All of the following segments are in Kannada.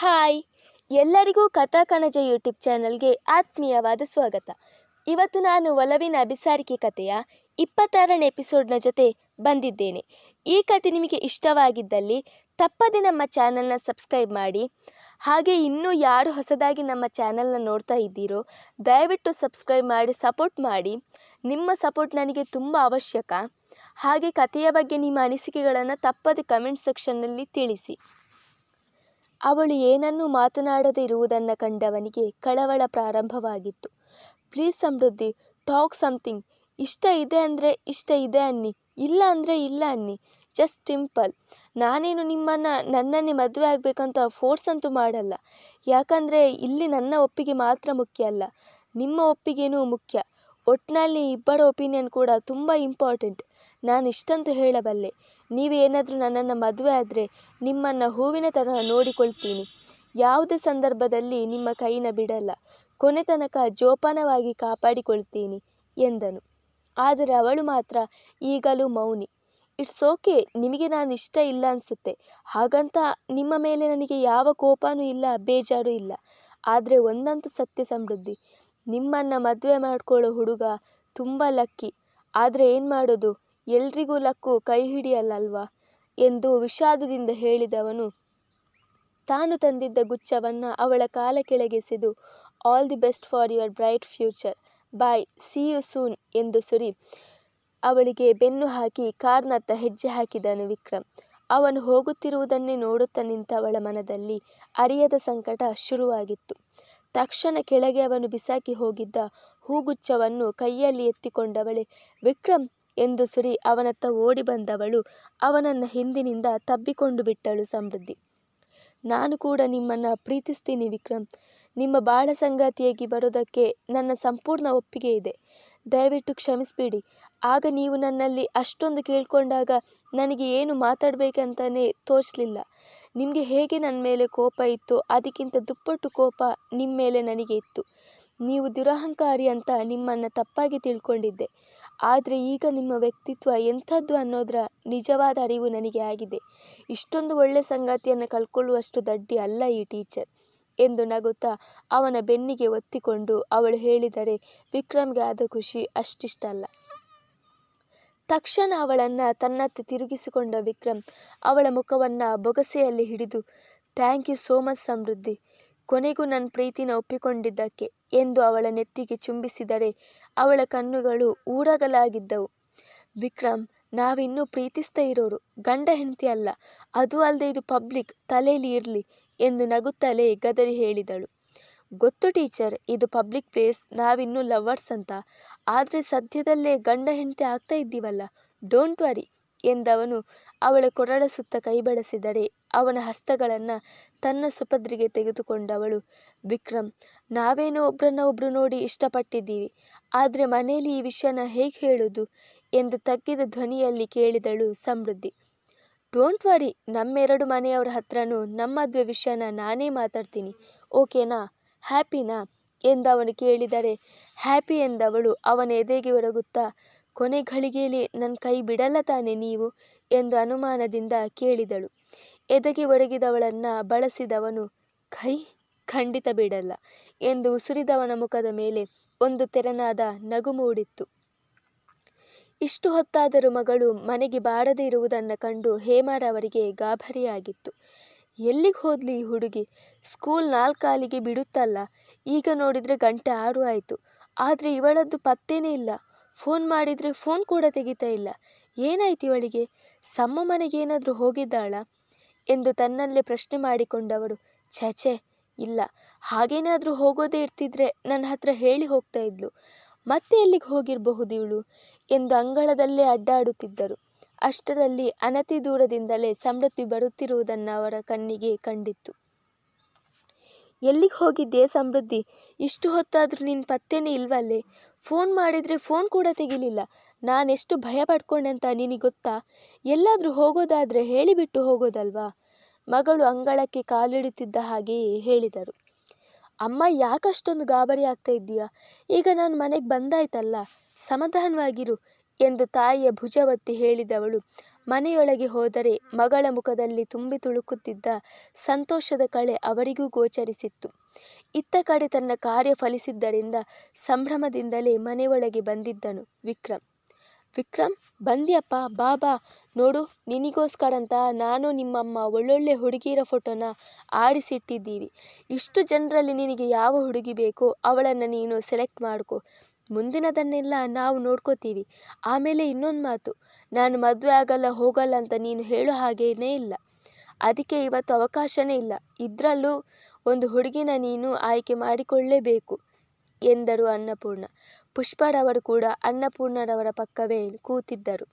ಹಾಯ್. ಎಲ್ಲರಿಗೂ ಕಥಾ ಕಣಜ ಯೂಟ್ಯೂಬ್ ಚಾನಲ್ಗೆ ಆತ್ಮೀಯವಾದ ಸ್ವಾಗತ. ಇವತ್ತು ನಾನು ಒಲವಿನ ಅಭಿಸಾರಿಕೆ ಕಥೆಯ ಇಪ್ಪತ್ತಾರನೇ ಎಪಿಸೋಡ್ನ ಜೊತೆ ಬಂದಿದ್ದೇನೆ. ಈ ಕತೆ ನಿಮಗೆ ಇಷ್ಟವಾಗಿದ್ದಲ್ಲಿ ತಪ್ಪದೆ ನಮ್ಮ ಚಾನಲ್ನ ಸಬ್ಸ್ಕ್ರೈಬ್ ಮಾಡಿ. ಹಾಗೆ ಇನ್ನೂ ಯಾರು ಹೊಸದಾಗಿ ನಮ್ಮ ಚಾನಲ್ನ ನೋಡ್ತಾ ಇದ್ದೀರೋ, ದಯವಿಟ್ಟು ಸಬ್ಸ್ಕ್ರೈಬ್ ಮಾಡಿ, ಸಪೋರ್ಟ್ ಮಾಡಿ. ನಿಮ್ಮ ಸಪೋರ್ಟ್ ನನಗೆ ತುಂಬ ಅವಶ್ಯಕ. ಹಾಗೆ ಕಥೆಯ ಬಗ್ಗೆ ನಿಮ್ಮ ಅನಿಸಿಕೆಗಳನ್ನು ತಪ್ಪದೆ ಕಮೆಂಟ್ ಸೆಕ್ಷನ್ನಲ್ಲಿ ತಿಳಿಸಿ. ಅವಳು ಏನನ್ನೂ ಮಾತನಾಡದೇ ಇರುವುದನ್ನು ಕಂಡವನಿಗೆ ಕಳವಳ ಪ್ರಾರಂಭವಾಗಿತ್ತು. Please Samruddhi, talk something. ಇಷ್ಟ ಇದೆ ಅಂದರೆ ಇಷ್ಟ ಇದೆ ಅನ್ನಿ, ಇಲ್ಲ ಅಂದರೆ ಇಲ್ಲ ಅನ್ನಿ. Just simple. ನಾನೇನು ನಿಮ್ಮನ್ನು, ನನ್ನನ್ನೇ ಮದುವೆ ಆಗಬೇಕಂತ ಫೋರ್ಸ್ ಅಂತೂ ಮಾಡಲ್ಲ. ಯಾಕಂದರೆ ಇಲ್ಲಿ ನನ್ನ ಒಪ್ಪಿಗೆ ಮಾತ್ರ ಮುಖ್ಯ ಅಲ್ಲ. ನಿಮ್ಮ ಒಪ್ಪಿಗೆನೂ ಮುಖ್ಯ. ಒಟ್ಟಿನಲ್ಲಿ ಇಬ್ಬರ ಒಪಿನಿಯನ್ ಕೂಡ ತುಂಬ ಇಂಪಾರ್ಟೆಂಟ್. ನಾನು ಇಷ್ಟಂತೂ ಹೇಳಬಲ್ಲೆ. ನೀವೇನಾದರೂ ನನ್ನನ್ನು ಮದುವೆ ಆದರೆ ನಿಮ್ಮನ್ನು ಹೂವಿನ ತರಹ ನೋಡಿಕೊಳ್ತೀನಿ. ಯಾವುದೇ ಸಂದರ್ಭದಲ್ಲಿ ನಿಮ್ಮ ಕೈನ ಬಿಡಲ್ಲ. ಕೊನೆ ತನಕ ಜೋಪಾನವಾಗಿ ಕಾಪಾಡಿಕೊಳ್ತೀನಿ, ಎಂದನು. ಆದರೆ ಅವಳು ಮಾತ್ರ ಈಗಲೂ ಮೌನಿ. ಇಟ್ಸ್ ಓಕೆ, ನಿಮಗೆ ನಾನು ಇಷ್ಟ ಇಲ್ಲ ಅನಿಸುತ್ತೆ. ಹಾಗಂತ ನಿಮ್ಮ ಮೇಲೆ ನನಗೆ ಯಾವ ಕೋಪನೂ ಇಲ್ಲ, ಬೇಜಾರು ಇಲ್ಲ. ಆದರೆ ಒಂದಂತೂ ಸತ್ಯ ಸಮೃದ್ಧಿ. ನಿಮ್ಮನ್ನು ಮದುವೆ ಮಾಡಿಕೊಳ್ಳೋ ಹುಡುಗ ತುಂಬ ಲಕ್ಕಿ. ಆದರೆ ಏನು ಮಾಡೋದು? ಎಲ್ರಿಗೂ ಲಕ್ಕು ಕೈ ಹಿಡಿಯಲ್ಲಲ್ವಾ ಎಂದು ವಿಷಾದದಿಂದ ಹೇಳಿದವನು. ತಾನು ತಂದಿದ್ದ ಗುಚ್ಛವನ್ನು ಅವಳ ಕಾಲ ಕೆಳಗೆಸೆದು all the best for your bright future bye see you soon ಎಂದು ಸುರಿ ಅವಳಿಗೆ ಬೆನ್ನು ಹಾಕಿ ಕಾರ್ನತ್ತ ಹೆಜ್ಜೆ ಹಾಕಿದನು ವಿಕ್ರಮ್. ಅವನು ಹೋಗುತ್ತಿರುವುದನ್ನೇ ನೋಡುತ್ತಾ ನಿಂತವಳ ಮನದಲ್ಲಿ ಅರಿಯದ ಸಂಕಟ ಶುರುವಾಗಿತ್ತು. ತಕ್ಷಣ ಕೆಳಗೆ ಅವನು ಬಿಸಾಕಿ ಹೋಗಿದ್ದ ಹೂಗುಚ್ಛವನ್ನು ಕೈಯಲ್ಲಿ ಎತ್ತಿಕೊಂಡವಳೆ, ವಿಕ್ರಮ್ ಎಂದು ಸುರಿ ಅವನತ್ತ ಓಡಿ ಬಂದವಳು ಅವನನ್ನು ಹಿಂದಿನಿಂದ ತಬ್ಬಿಕೊಂಡು ಬಿಟ್ಟಳು ಸಮೃದ್ಧಿ. ನಾನು ಕೂಡ ನಿಮ್ಮನ್ನು ಪ್ರೀತಿಸ್ತೀನಿ ವಿಕ್ರಮ್. ನಿಮ್ಮ ಬಾಳ ಸಂಗಾತಿಯಾಗಿ ಬರೋದಕ್ಕೆ ನನ್ನ ಸಂಪೂರ್ಣ ಒಪ್ಪಿಗೆ ಇದೆ. ದಯವಿಟ್ಟು ಕ್ಷಮಿಸಿಬಿಡಿ. ಆಗ ನೀವು ನನ್ನಲ್ಲಿ ಅಷ್ಟೊಂದು ಕೇಳ್ಕೊಂಡಾಗ ನನಗೆ ಏನು ಮಾತಾಡಬೇಕಂತಲೇ ತೋಚಲಿಲ್ಲ. ನಿಮಗೆ ಹೇಗೆ ನನ್ನ ಮೇಲೆ ಕೋಪ ಇತ್ತು ಅದಕ್ಕಿಂತ ದುಪ್ಪಟ್ಟು ಕೋಪ ನಿಮ್ಮ ಮೇಲೆ ನನಗೆ ಇತ್ತು. ನೀವು ದುರಹಂಕಾರಿ ಅಂತ ನಿಮ್ಮನ್ನು ತಪ್ಪಾಗಿ ತಿಳ್ಕೊಂಡಿದ್ದೆ. ಆದರೆ ಈಗ ನಿಮ್ಮ ವ್ಯಕ್ತಿತ್ವ ಎಂಥದ್ದು ಅನ್ನೋದರ ನಿಜವಾದ ಅರಿವು ನನಗೆ ಆಗಿದೆ. ಇಷ್ಟೊಂದು ಒಳ್ಳೆ ಸಂಗಾತಿಯನ್ನು ಕಳ್ಕೊಳ್ಳುವಷ್ಟು ದಡ್ಡಿ ಅಲ್ಲ ಈ ಟೀಚರ್ ಎಂದು ನಗುತ್ತಾ ಅವನ ಬೆನ್ನಿಗೆ ಒತ್ತಿಕೊಂಡು ಅವಳು ಹೇಳಿದರೆ, ವಿಕ್ರಮ್ಗೆ ಆದ ಖುಷಿ ಅಷ್ಟಿಷ್ಟಲ್ಲ ತಕ್ಷಣ ಅವಳನ್ನು ತನ್ನತ್ತ ತಿರುಗಿಸಿಕೊಂಡ ವಿಕ್ರಮ್ ಅವಳ ಮುಖವನ್ನು ಬೊಗಸೆಯಲ್ಲಿ ಹಿಡಿದು, thank you so much Samruddhi, ಕೊನೆಗೂ ನನ್ನ ಪ್ರೀತಿನ ಒಪ್ಪಿಕೊಂಡಿದ್ದಕ್ಕೆ ಎಂದು ಅವಳ ನೆತ್ತಿಗೆ ಚುಂಬಿಸಿದರೆ ಅವಳ ಕಣ್ಣುಗಳು ಊರಗಲಾಗಿದ್ದವು. ವಿಕ್ರಮ್, ನಾವಿನ್ನೂ ಪ್ರೀತಿಸ್ತಾ ಇರೋರು ಗಂಡ ಹೆಂಡತಿ ಅಲ್ಲ. ಅದು ಅಲ್ಲದೆ ಇದು ಪಬ್ಲಿಕ್ ತಲೆಯಲ್ಲಿ ಇರಲಿ ಎಂದು ನಗುತ್ತಲೇ ಗದರಿ ಹೇಳಿದಳು. ಗೊತ್ತು ಟೀಚರ್, ಇದು ಪಬ್ಲಿಕ್ ಪ್ಲೇಸ್, ನಾವಿನ್ನೂ ಲವರ್ಸ್ ಅಂತ. ಆದರೆ ಸದ್ಯದಲ್ಲೇ ಗಂಡ ಹೆಂಡತಿ ಆಗ್ತಾ ಇದ್ದೀವಲ್ಲ. ಡೋಂಟ್ ವರಿ ಎಂದವನು ಅವಳ ಕೊರಳ ಸುತ್ತ ಕೈ ಬಳಸಿದರೆ ಅವನ ಹಸ್ತಗಳನ್ನು ತನ್ನ ಸುಪದ್ರಿಗೆ ತೆಗೆದುಕೊಂಡವಳು. ವಿಕ್ರಮ್, ನಾವೇನೋ ಒಬ್ಬರನ್ನ ಒಬ್ಬರು ನೋಡಿ ಇಷ್ಟಪಟ್ಟಿದ್ದೀವಿ. ಆದರೆ ಮನೆಯಲ್ಲಿ ಈ ವಿಷಯನ ಹೇಗೆ ಹೇಳೋದು? ಎಂದು ತಗ್ಗಿದ ಧ್ವನಿಯಲ್ಲಿ ಕೇಳಿದಳು ಸಮೃದ್ಧಿ. ಡೋಂಟ್ ವರಿ ನಮ್ಮೆರಡು ಮನೆಯವರ ಹತ್ರನೂ ನಮ್ಮ ಮದುವೆ ವಿಷಯನ ನಾನೇ ಮಾತಾಡ್ತೀನಿ. ಓಕೆನಾ? ಹ್ಯಾಪಿನಾ? ಎಂದವನು ಕೇಳಿದರೆ, ಹ್ಯಾಪಿ ಎಂದವಳು ಅವನ ಎದೆಗೆ ಒರಗುತ್ತಾ, ಕೊನೆ ಘಳಿಗೆಯಲ್ಲಿ ನನ್ನ ಕೈ ಬಿಡಲ್ಲ ತಾನೆ ನೀವು? ಎಂದು ಅನುಮಾನದಿಂದ ಕೇಳಿದಳು. ಎದೆಗೆ ಒರಗಿದವಳನ್ನು ಬಳಸಿದವನು, ಕೈ ಖಂಡಿತ ಬಿಡಲ್ಲ ಎಂದು ಉಸುರಿದವನ ಮುಖದ ಮೇಲೆ ಒಂದು ತೆರನಾದ ನಗು ಮೂಡಿತ್ತು. ಇಷ್ಟು ಹೊತ್ತಾದರೂ ಮಗಳು ಮನೆಗೆ ಬಾಡದೇ ಇರುವುದನ್ನು ಕಂಡು ಹೇಮಾರವರಿಗೆ ಗಾಬರಿಯಾಗಿತ್ತು ಎಲ್ಲಿಗೆ ಹೋದ್ಲಿ ಈ ಹುಡುಗಿ? ಸ್ಕೂಲ್ ನಾಲ್ಕಾಲಿಗೆ ಬಿಡುತ್ತಲ್ಲ. ಈಗ ನೋಡಿದರೆ ಗಂಟೆ ಆರು ಆಯಿತು. ಆದರೆ ಇವಳದ್ದು ಪತ್ತೇನೇ ಇಲ್ಲ. ಫೋನ್ ಮಾಡಿದರೆ ಫೋನ್ ಕೂಡ ತೆಗಿತಾ ಇಲ್ಲ. ಏನಾಯ್ತು ಇವಳಿಗೆ? ಸಮ್ಮ ಮನೆಗೇನಾದರೂ ಹೋಗಿದ್ದಾಳ? ಎಂದು ತನ್ನಲ್ಲೇ ಪ್ರಶ್ನೆ ಮಾಡಿಕೊಂಡವಳು. ಛೆ ಇಲ್ಲ, ಹಾಗೇನಾದರೂ ಹೋಗೋದೇ ಇರ್ತಿದ್ರೆ ನನ್ನ ಹತ್ರ ಹೇಳಿ ಹೋಗ್ತಾ ಇದ್ಲು. ಮತ್ತೆ ಎಲ್ಲಿಗೆ ಹೋಗಿರಬಹುದು ಇವಳು ಎಂದು ಅಂಗಳದಲ್ಲೇ ಅಡ್ಡಾಡುತ್ತಿದ್ದರು. ಅಷ್ಟರಲ್ಲಿ ಅನತಿ ದೂರದಿಂದಲೇ ಸಮೃದ್ಧಿ ಬರುತ್ತಿರುವುದನ್ನು ಅವರ ಕಣ್ಣಿಗೆ ಕಂಡಿತ್ತು. ಎಲ್ಲಿಗೆ ಹೋಗಿದ್ದೆ ಸಮೃದ್ಧಿ ಇಷ್ಟು ಹೊತ್ತಾದರೂ ನಿನ್ನ ಪತ್ತೆನೇ ಇಲ್ವಲ್ಲೇ? ಫೋನ್ ಮಾಡಿದರೆ ಫೋನ್ ಕೂಡ ತೆಗಿಲಿಲ್ಲ. ನಾನೆಷ್ಟು ಭಯ ಪಡ್ಕೊಂಡೆ ಅಂತ ನಿನಗೆ ಗೊತ್ತಾ? ಎಲ್ಲಾದರೂ ಹೋಗೋದಾದರೆ ಹೇಳಿಬಿಟ್ಟು ಹೋಗೋದಲ್ವಾ? ಮಗಳು ಅಂಗಳಕ್ಕೆ ಕಾಲಿಡುತ್ತಿದ್ದ ಹಾಗೆಯೇ ಹೇಳಿದರು. ಅಮ್ಮ, ಯಾಕಷ್ಟೊಂದು ಗಾಬರಿ ಆಗ್ತಾ ಇದ್ದೀಯಾ? ಈಗ ನಾನು ಮನೆಗೆ ಬಂದಾಯ್ತಲ್ಲ, ಸಮಾಧಾನವಾಗಿರು ಎಂದು ತಾಯಿಯ ಭುಜವತ್ತಿ ಹೇಳಿದವಳು. ಮನೆಯೊಳಗೆ ಹೋದರೆ ಮಗಳ ಮುಖದಲ್ಲಿ ತುಂಬಿ ತುಳುಕುತ್ತಿದ್ದ ಸಂತೋಷದ ಕಳೆ ಅವರಿಗೂ ಗೋಚರಿಸಿತ್ತು. ಇತ್ತ ಕಡೆ ತನ್ನ ಕಾರ್ಯ ಫಲಿಸಿದ್ದರಿಂದ ಸಂಭ್ರಮದಿಂದಲೇ ಮನೆಯೊಳಗೆ ಬಂದಿದ್ದನು ವಿಕ್ರಮ್. ವಿಕ್ರಮ್, ಬಂದ್ಯಪ್ಪ, ಬಾಬಾ, ನೋಡು ನಿನಗೋಸ್ಕರ ಅಂತ ನಾನು ನಿಮ್ಮಮ್ಮ ಒಳ್ಳೊಳ್ಳೆ ಹುಡುಗಿಯರ ಫೋಟೋನ ಆರಿಸಿಟ್ಟಿದ್ದೀವಿ. ಇಷ್ಟು ಜನರಲ್ಲಿ ನಿನಗೆ ಯಾವ ಹುಡುಗಿ ಬೇಕೋ ಅವಳನ್ನು ನೀನು ಸೆಲೆಕ್ಟ್ ಮಾಡ್ಕೊ. ಮುಂದಿನದನ್ನೆಲ್ಲ ನಾವು ನೋಡ್ಕೋತೀವಿ. ಆಮೇಲೆ ಇನ್ನೊಂದು ಮಾತು, ನಾನು ಮದುವೆ ಆಗಲ್ಲ, ಹೋಗಲ್ಲ ಅಂತ ನೀನು ಹೇಳೋ ಹಾಗೇನೇ ಇಲ್ಲ. ಅದಕ್ಕೆ ಇವತ್ತು ಅವಕಾಶನೇ ಇಲ್ಲ. ಇದರಲ್ಲೂ ಒಂದು ಹುಡುಗಿನ ನೀನು ಆಯ್ಕೆ ಮಾಡಿಕೊಳ್ಳೇಬೇಕು ಎಂದರು ಅನ್ನಪೂರ್ಣ. ಪುಷ್ಪರವರು ಕೂಡ ಅನ್ನಪೂರ್ಣರವರ ಪಕ್ಕವೇ ಕೂತಿದ್ದರು.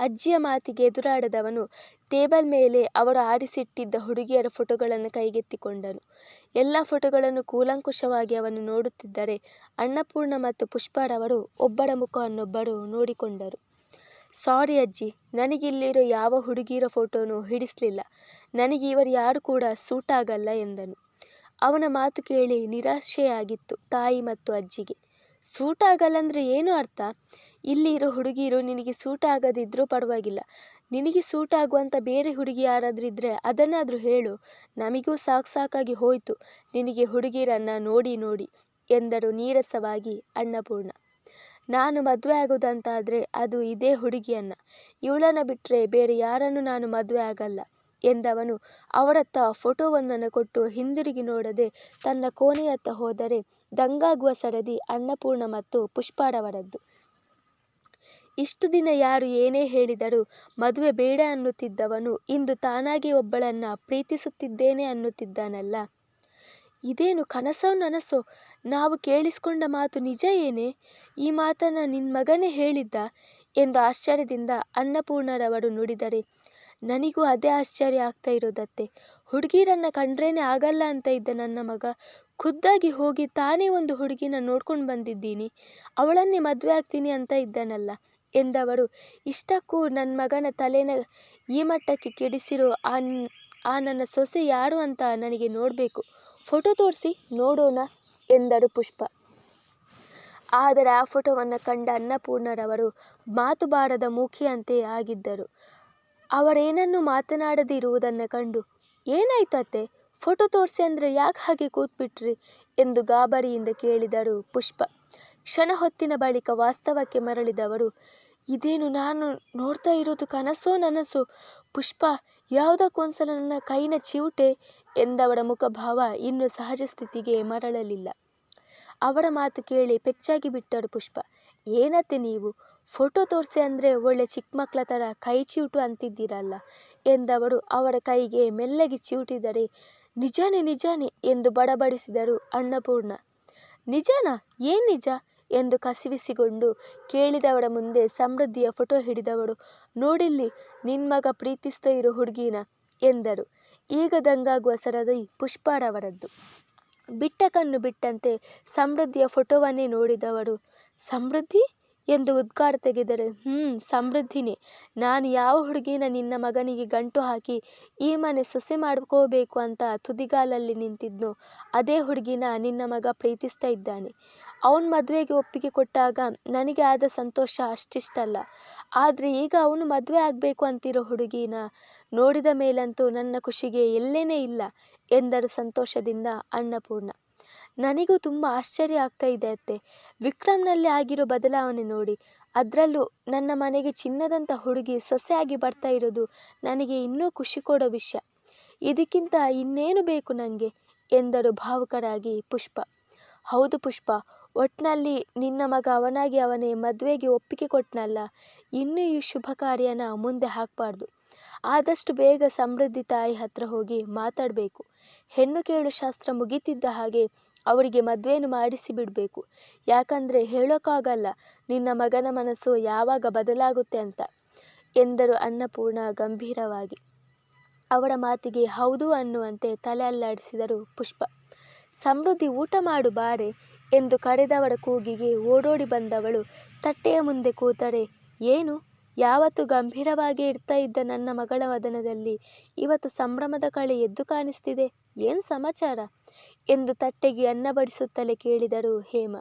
ಅಜ್ಜಿಯ ಮಾತಿಗೆ ಎದುರಾಡದವನು ಟೇಬಲ್ ಮೇಲೆ ಅವರು ಆರಿಸಿಟ್ಟಿದ್ದ ಹುಡುಗಿಯರ ಫೋಟೋಗಳನ್ನು ಕೈಗೆತ್ತಿಕೊಂಡನು. ಎಲ್ಲ ಫೋಟೋಗಳನ್ನು ಕೂಲಂಕುಷವಾಗಿ ಅವನು ನೋಡುತ್ತಿದ್ದರೆ ಅನ್ನಪೂರ್ಣ ಮತ್ತು ಪುಷ್ಪರವರು ಒಬ್ಬರ ಮುಖವನ್ನೊಬ್ಬರು ನೋಡಿಕೊಂಡರು. ಸಾರಿ ಅಜ್ಜಿ, ನನಗಿಲ್ಲಿರೋ ಯಾವ ಹುಡುಗಿಯರ ಫೋಟೋನೂ ಹಿಡಿಸಲಿಲ್ಲ. ನನಗೆ ಇವರು ಯಾರು ಕೂಡ ಸೂಟ್ ಆಗಲ್ಲ ಎಂದನು. ಅವನ ಮಾತು ಕೇಳಿ ನಿರಾಶೆಯಾಗಿತ್ತು ತಾಯಿ ಮತ್ತು ಅಜ್ಜಿಗೆ. ಸೂಟ್ ಆಗಲ್ಲ ಅಂದರೆ ಏನು ಅರ್ಥ? ಇಲ್ಲಿರೋ ಹುಡುಗಿಯರು ನಿನಗೆ ಸೂಟ್ ಆಗದಿದ್ದರೂ ಪರವಾಗಿಲ್ಲ. ನಿನಗೆ ಸೂಟ್ ಆಗುವಂಥ ಬೇರೆ ಹುಡುಗಿ ಯಾರಾದರೂ ಇದ್ದರೆ ಅದನ್ನಾದರೂ ಹೇಳು. ನಮಗೂ ಸಾಕು ಸಾಕಾಗಿ ಹೋಯಿತು. ನಿನಗೆ ಹುಡುಗಿರನ್ನು ನೋಡಿ ನೋಡಿ ಎಂದರು ನೀರಸವಾಗಿ ಅನ್ನಪೂರ್ಣ. ನಾನು ಮದುವೆ ಆಗೋದಂತಾದರೆ ಅದು ಇದೇ ಹುಡುಗಿಯನ್ನ. ಇವಳನ್ನು ಬಿಟ್ಟರೆ ಬೇರೆ ಯಾರನ್ನು ನಾನು ಮದುವೆ ಆಗಲ್ಲ. ಎಂದವನು. ಅವರತ್ತ ಫೋಟೋವೊಂದನ್ನು ಕೊಟ್ಟು ಹಿಂದಿರುಗಿ ನೋಡದೆ ತನ್ನ ಕೋಣೆಯತ್ತ ಹೋದರೆ ದಂಗಾಗುವ ಸರದಿ ಅನ್ನಪೂರ್ಣ ಮತ್ತು ಪುಷ್ಪಾರವರದ್ದು. ಇಷ್ಟು ದಿನ ಯಾರು ಏನೇ ಹೇಳಿದರೂ ಮದುವೆ ಬೇಡ ಅನ್ನುತ್ತಿದ್ದವನು ಇಂದು ತಾನಾಗಿ ಒಬ್ಬಳನ್ನ ಪ್ರೀತಿಸುತ್ತಿದ್ದೇನೆ ಅನ್ನುತ್ತಿದ್ದಾನಲ್ಲ. ಇದೇನು ಕನಸೋ ನನಸೋ? ನಾವು ಕೇಳಿಸಿಕೊಂಡ ಮಾತು ನಿಜ ಏನೇ? ಈ ಮಾತನ್ನು ನಿನ್ನ ಮಗನೇ ಹೇಳಿದ್ದ? ಎಂದು ಆಶ್ಚರ್ಯದಿಂದ ಅನ್ನಪೂರ್ಣರವರು ನುಡಿದರೆ ನನಗೂ ಅದೇ ಆಶ್ಚರ್ಯ ಆಗ್ತಾ ಇರೋದತ್ತೆ. ಹುಡುಗಿರನ್ನ ಕಂಡ್ರೇನೆ ಆಗಲ್ಲ ಅಂತ ಇದ್ದ ನನ್ನ ಮಗ. ಖುದ್ದಾಗಿ ಹೋಗಿ ತಾನೇ ಒಂದು ಹುಡುಗಿನ ನೋಡ್ಕೊಂಡು ಬಂದಿದ್ದೀನಿ. ಅವಳನ್ನೇ ಮದುವೆ ಆಗ್ತೀನಿ ಅಂತ ಇದ್ದನಲ್ಲ ಎಂದವರು. ಇಷ್ಟಕ್ಕೂ ನನ್ನ ಮಗನ ತಲೆನ ಈ ಮಟ್ಟಕ್ಕೆ ಕೆಡಿಸಿರೋ ಆ ಆ ನನ್ನ ಸೊಸೆ ಯಾರು ಅಂತ ನನಗೆ ನೋಡಬೇಕು. ಫೋಟೋ ತೋರಿಸಿ, ನೋಡೋಣ ಎಂದರು ಪುಷ್ಪ. ಆದರೆ ಆ ಫೋಟೋವನ್ನು ಕಂಡ ಅನ್ನಪೂರ್ಣರವರು ಮಾತು ಬಾರದ ಮೂಖಿಯಂತೆ ಆಗಿದ್ದರು. ಅವರೇನನ್ನು ಮಾತನಾಡದಿರುವುದನ್ನು ಕಂಡು, ಏನಾಯ್ತತ್ತೆ? ಫೋಟೋ ತೋರಿಸಿ ಅಂದರೆ ಯಾಕೆ ಹಾಗೆ ಕೂತ್ಬಿಟ್ರಿ? ಎಂದು ಗಾಬರಿಯಿಂದ ಕೇಳಿದರು ಪುಷ್ಪ. ಕ್ಷಣ ಹೊತ್ತಿನ ಬಳಿಕ ವಾಸ್ತವಕ್ಕೆ ಮರಳಿದವರು, ಇದೇನು ನಾನು ನೋಡ್ತಾ ಇರೋದು ಕನಸೋ ನನಸೋ? ಪುಷ್ಪ, ಯಾವುದಕ್ಕೊಂದ್ಸಲ ನನ್ನ ಕೈನ ಚಿವುಟೆ? ಎಂದವರ ಮುಖಭಾವ ಇನ್ನು ಸಹಜ ಸ್ಥಿತಿಗೆ ಮರಳಲಿಲ್ಲ. ಅವರ ಮಾತು ಕೇಳಿ ಪೆಚ್ಚಾಗಿ ಬಿಟ್ಟರು ಪುಷ್ಪ, ಏನತ್ತೆ ನೀವು? ಫೋಟೋ ತೋರಿಸಿ ಅಂದರೆ ಒಳ್ಳೆ ಚಿಕ್ಕ ಮಕ್ಕಳ ಥರ ಕೈ ಚಿವುಟು ಅಂತಿದ್ದೀರಲ್ಲ ಎಂದವರು ಅವರ ಕೈಗೆ ಮೆಲ್ಲಗೆ ಚಿವುಟಿದರೆ ನಿಜಾನೇ ನಿಜಾನೇ ಎಂದು ಬಡಬಡಿಸಿದರು ಅನ್ನಪೂರ್ಣ. ನಿಜನಾ? ಏನು ನಿಜ? ಎಂದು ಕಸಿವಿಸಿಕೊಂಡು ಕೇಳಿದವರ ಮುಂದೆ ಸಮೃದ್ಧಿಯ ಫೋಟೋ ಹಿಡಿದವರು ನೋಡಿಲ್ಲಿ ನಿನ್ನ ಮಗ ಪ್ರೀತಿಸ್ತಾ ಇರೋ ಹುಡುಗಿನ? ಎಂದರು. ಈಗ ದಂಗಾಗುವ ಸರದಿ ಪುಷ್ಪಾರವರದ್ದು. ಬಿಟ್ಟ ಕಣ್ಣು ಬಿಟ್ಟಂತೆ ಸಮೃದ್ಧಿಯ ಫೋಟೋವನ್ನೇ ನೋಡಿದವರು ಸಮೃದ್ಧಿ? ಎಂದು ಉದ್ಗಾರ ತೆಗೆದರೆ ಹ್ಞೂ ಸಮೃದ್ಧಿನೇ. ನಾನು ಯಾವ ಹುಡುಗಿನ ನಿನ್ನ ಮಗನಿಗೆ ಗಂಟು ಹಾಕಿ ಈ ಮನೆ ಸೊಸೆ ಮಾಡ್ಕೋಬೇಕು ಅಂತ ತುದಿಗಾಲಲ್ಲಿ ನಿಂತಿದ್ನೋ, ಅದೇ ಹುಡುಗಿನ ನಿನ್ನ ಮಗ ಪ್ರೀತಿಸ್ತಾ ಇದ್ದಾನೆ. ಅವನ ಮದುವೆಗೆ ಒಪ್ಪಿಗೆ ಕೊಟ್ಟಾಗ ನನಗೆ ಆದ ಸಂತೋಷ ಅಷ್ಟಿಷ್ಟಲ್ಲ. ಆದರೆ ಈಗ ಅವನು ಮದುವೆ ಆಗಬೇಕು ಅಂತಿರೋ ಹುಡುಗಿನ ನೋಡಿದ ಮೇಲಂತೂ ನನ್ನ ಖುಷಿಗೆ ಎಲ್ಲೇನೇ ಇಲ್ಲ ಎಂದರು ಸಂತೋಷದಿಂದ ಅನ್ನಪೂರ್ಣ. ನನಗೂ ತುಂಬ ಆಶ್ಚರ್ಯ ಆಗ್ತಾ ಇದೆ ಅತ್ತೆ. ವಿಕ್ರಮ್ನಲ್ಲಿ ಆಗಿರೋ ಬದಲಾವಣೆ ನೋಡಿ. ಅದರಲ್ಲೂ ನನ್ನ ಮನೆಗೆ ಚಿನ್ನದಂಥ ಹುಡುಗಿ ಸೊಸೆಯಾಗಿ ಬರ್ತಾ ಇರೋದು ನನಗೆ ಇನ್ನೂ ಖುಷಿ ಕೊಡೋ ವಿಷಯ. ಇದಕ್ಕಿಂತ ಇನ್ನೇನು ಬೇಕು ನನಗೆ ಎಂದರು ಭಾವುಕರಾಗಿ ಪುಷ್ಪ. ಹೌದು ಪುಷ್ಪ ಒಟ್ಟಿನಲ್ಲಿ ನಿನ್ನ ಮಗ ಅವನಾಗಿ ಅವನೇ ಮದುವೆಗೆ ಒಪ್ಪಿಗೆ ಕೊಟ್ಟನಲ್ಲ ಇನ್ನೂ ಈ ಶುಭ ಕಾರ್ಯನ ಮುಂದೆ ಹಾಕಬಾರ್ದು. ಆದಷ್ಟು ಬೇಗ ಸಮೃದ್ಧಿ ತಾಯಿ ಹತ್ರ ಹೋಗಿ ಮಾತಾಡಬೇಕು. ಹೆಣ್ಣು ಕೇಳು ಶಾಸ್ತ್ರ ಮುಗಿತಿದ್ದ ಹಾಗೆ ಅವರಿಗೆ ಮದುವೆಯನ್ನು ಮಾಡಿಸಿ ಬಿಡಬೇಕು ಯಾಕಂದರೆ ಹೇಳೋಕ್ಕಾಗಲ್ಲ, ನಿನ್ನ ಮಗನ ಮನಸ್ಸು ಯಾವಾಗ ಬದಲಾಗುತ್ತೆ ಅಂತ, ಎಂದರು ಅನ್ನಪೂರ್ಣ ಗಂಭೀರವಾಗಿ. ಅವರ ಮಾತಿಗೆ ಹೌದು ಅನ್ನುವಂತೆ ತಲೆ ಅಲ್ಲಾಡಿಸಿದರು ಪುಷ್ಪ. ಸಮೃದ್ಧಿ ಊಟ ಮಾಡು ಬಾರೆ ಎಂದು ಕರೆದವರ ಕೂಗಿಗೆ ಓಡೋಡಿ ಬಂದವಳು ತಟ್ಟೆಯ ಮುಂದೆ ಕೂತರೆ, ಏನು, ಯಾವತ್ತು ಗಂಭೀರವಾಗಿ ಇರ್ತಾ ಇದ್ದ ನನ್ನ ಮಗಳ ವದನದಲ್ಲಿ ಇವತ್ತು ಸಂಭ್ರಮದ ಕಳೆ ಎದ್ದು ಕಾಣಿಸ್ತಿದೆ, ಏನು ಸಮಾಚಾರ? ಎಂದು ತಟ್ಟೆಗೆ ಅನ್ನ ಬಡಿಸುತ್ತಲೇ ಕೇಳಿದರು ಹೇಮ.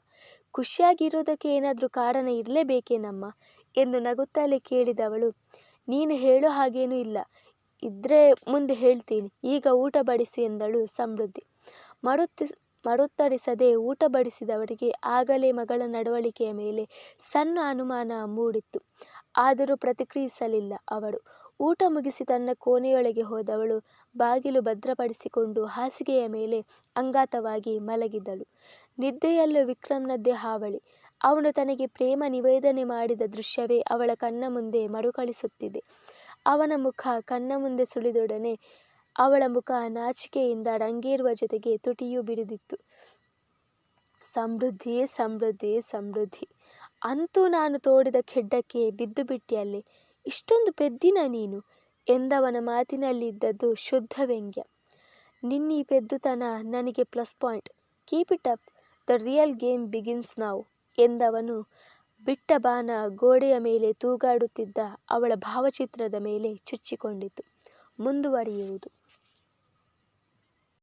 ಖುಷಿಯಾಗಿರೋದಕ್ಕೆ ಏನಾದರೂ ಕಾರಣ ಇರಲೇಬೇಕೇನಮ್ಮ ಎಂದು ನಗುತ್ತಲೇ ಕೇಳಿದವಳು. ನೀನು ಹೇಳೋ ಹಾಗೇನೂ ಇಲ್ಲ. ಇದ್ರೆ ಮುಂದೆ ಹೇಳ್ತೀನಿ. ಈಗ ಊಟ ಬಡಿಸು ಎಂದಳು ಸಮೃದ್ಧಿ. ಮರುತ್, ಮರುತ್ತರಿಸದೆ ಊಟ ಬಡಿಸಿದವರಿಗೆ ಆಗಲೇ ಮಗಳ ನಡವಳಿಕೆಯ ಮೇಲೆ ಸಣ್ಣ ಅನುಮಾನ ಮೂಡಿತ್ತು. ಆದರೂ ಪ್ರತಿಕ್ರಿಯಿಸಲಿಲ್ಲ ಅವಳು. ಊಟ ಮುಗಿಸಿ ತನ್ನ ಕೋಣೆಯೊಳಗೆ ಹೋದವಳು. ಬಾಗಿಲು ಭದ್ರಪಡಿಸಿಕೊಂಡು ಹಾಸಿಗೆಯ ಮೇಲೆ ಅಂಗಾತವಾಗಿ ಮಲಗಿದಳು. ನಿದ್ದೆಯಲ್ಲೂ ವಿಕ್ರಮ್ನದ್ದೇ ಹಾವಳಿ. ಅವನು ತನಗೆ ಪ್ರೇಮ ನಿವೇದನೆ ಮಾಡಿದ ದೃಶ್ಯವೇ ಅವಳ ಕಣ್ಣ ಮುಂದೆ ಮರುಕಳಿಸುತ್ತಿದೆ. ಅವನ ಮುಖ ಕಣ್ಣ ಮುಂದೆ ಸುಳಿದೊಡನೆ ಅವಳ ಮುಖ ನಾಚಿಕೆಯಿಂದ ರಂಗೇರುವ ಜೊತೆಗೆ ತುಟಿಯೂ ಬಿರಿದಿತ್ತು. ಸಮೃದ್ಧಿ ಸಮೃದ್ಧಿ ಸಮೃದ್ಧಿ. ಅಂತೂ ನಾನು ತೋಡಿದ ಖೆಡ್ಡಕ್ಕೆ ಬಿದ್ದು ಬಿಟ್ಟಿಯಲ್ಲೇ. ಇಷ್ಟೊಂದು ಪೆದ್ದಿನ ನೀನು? ಎಂದವನ ಮಾತಿನಲ್ಲಿದ್ದದ್ದು ಶುದ್ಧ ವ್ಯಂಗ್ಯ ನಿನ್ನಿ ಪೆದ್ದುತನ ನನಗೆ plus point keep it up the real game begins ನಾವು ಎಂದವನು ಬಿಟ್ಟ ಬಾನ ಗೋಡೆಯ ಮೇಲೆ ತೂಗಾಡುತ್ತಿದ್ದ ಅವಳ ಭಾವಚಿತ್ರದ ಮೇಲೆ ಚುಚ್ಚಿಕೊಂಡಿತು. ಮುಂದುವರಿಯುವುದು.